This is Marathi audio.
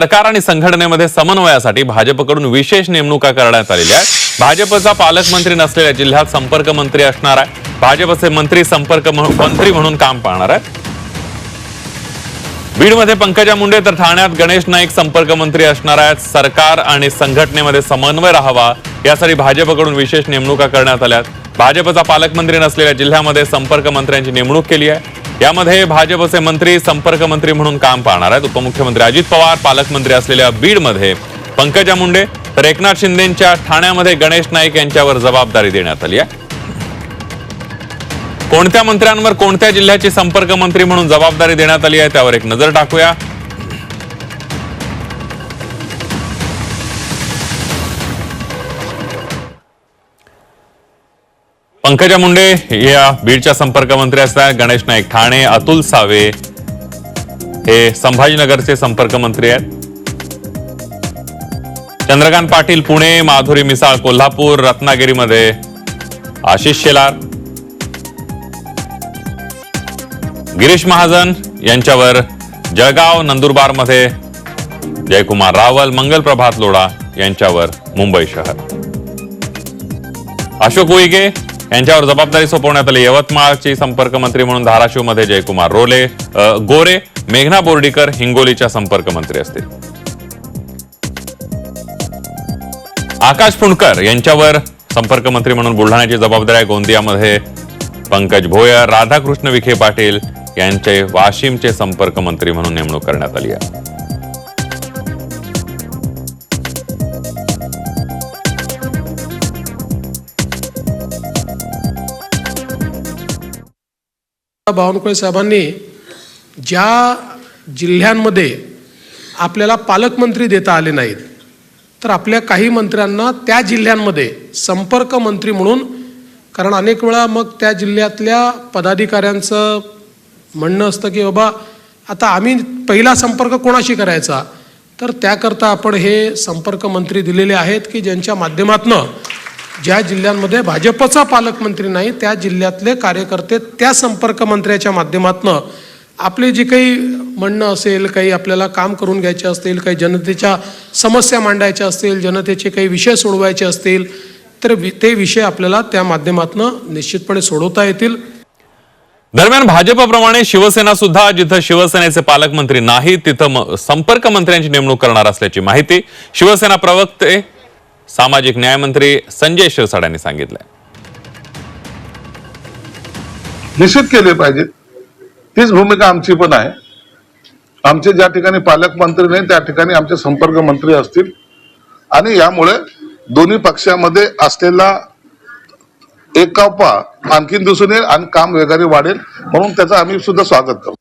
सरकार आणि संघटनेमध्ये समन्वयासाठी भाजपकडून विशेष नेमणुका करण्यात आलेल्या आहेत. भाजपचा पालकमंत्री नसलेल्या जिल्ह्यात संपर्क मंत्री असणार आहे भाजपचे मंत्री संपर्क मंत्री म्हणून काम पाहणार आहेत. बीडमध्ये पंकजा मुंडे तर ठाण्यात गणेश नाईक संपर्क मंत्री असणार आहेत. सरकार आणि संघटनेमध्ये समन्वय राहावा यासाठी भाजपकडून विशेष नेमणुका करण्यात आल्या आहेत. भाजपचा पालकमंत्री नसलेल्या जिल्ह्यामध्ये संपर्क मंत्र्यांची नेमणूक केली आहे. यामध्ये भाजपचे मंत्री संपर्क मंत्री म्हणून काम पाहणार आहेत. उपमुख्यमंत्री अजित पवार पालकमंत्री असलेल्या बीडमध्ये पंकजा मुंडे तर एकनाथ शिंदेच्या ठाण्यामध्ये गणेश नाईक यांच्यावर जबाबदारी देण्यात आली आहे. कोणत्या मंत्र्यांवर कोणत्या जिल्ह्याची संपर्क मंत्री म्हणून जबाबदारी देण्यात आली आहे त्यावर एक नजर टाकूया. पंकजा मुंडे या बीडच्या संपर्क मंत्री असतात. गणेश नाईक ठाणे अतुल सावे हे संभाजीनगरचे संपर्क मंत्री आहेत. चंद्रकांत पाटील पुणे माधुरी मिसाळ कोल्हापूर रत्नागिरीमध्ये आशिष शेलार. गिरीश महाजन यांच्यावर जळगाव नंदुरबारमध्ये जयकुमार रावल मंगल प्रभात लोढा यांच्यावर मुंबई शहर. अशोक उईगे यांच्यावर जबाबदारी सोपवण्यात आली. यवतमाळची संपर्क मंत्री म्हणून धाराशिवमध्ये जयकुमार रोले गोरे मेघना बोर्डीकर हिंगोलीच्या संपर्क मंत्री असतील. आकाश फुंडकर यांच्यावर संपर्क मंत्री म्हणून बुलढाण्याची जबाबदारी आहे. गोंदियामध्ये पंकज भोयर राधाकृष्ण विखे पाटील यांचे वाशिमचे संपर्क मंत्री म्हणून नेमणूक करण्यात आली आहे. बावनकुळे साहेबांनी ज्या जिल्ह्यांमध्ये आपल्याला पालकमंत्री देता आले नाहीत तर आपल्या काही मंत्र्यांना त्या जिल्ह्यांमध्ये संपर्क मंत्री म्हणून कारण अनेक वेळा मग त्या जिल्ह्यातल्या पदाधिकाऱ्यांचं म्हणणं असतं की बाबा आता आम्ही पहिला संपर्क कोणाशी करायचा? तर त्याकरता आपण हे संपर्क मंत्री दिलेले आहेत की ज्यांच्या माध्यमातनं ज्या जिल्ह्यांमध्ये भाजपचा पालकमंत्री नाही त्या जिल्ह्यातले कार्यकर्ते त्या संपर्क मंत्र्याच्या माध्यमातनं आपले जे काही म्हणणं असेल काही आपल्याला काम करून घ्यायचे असतील काही जनतेच्या समस्या मांडायच्या असतील जनतेचे काही विषय सोडवायचे असतील तर ते विषय आपल्याला त्या माध्यमातनं निश्चितपणे सोडवता येतील. दरम्यान भाजपप्रमाणे शिवसेना सुद्धा जिथं शिवसेनेचे पालकमंत्री नाही तिथं संपर्क मंत्र्यांची नेमणूक करणार असल्याची माहिती शिवसेना प्रवक्ते सामाजिक न्यायमंत्री संजय शिरसाट यांनी सांगितलंय. निश्चित केले पाहिजे तीच भूमिका आमची पण आहे. आमचे ज्या ठिकाणी पालकमंत्री नाही त्या ठिकाणी आमचे संपर्क मंत्री असतील. आणि यामुळे दोन्ही पक्षामध्ये असलेला एकापा आणखीन दिसून येईल आणि काम वेगाने वाढेल. म्हणून त्याचं आम्ही सुद्धा स्वागत करतो.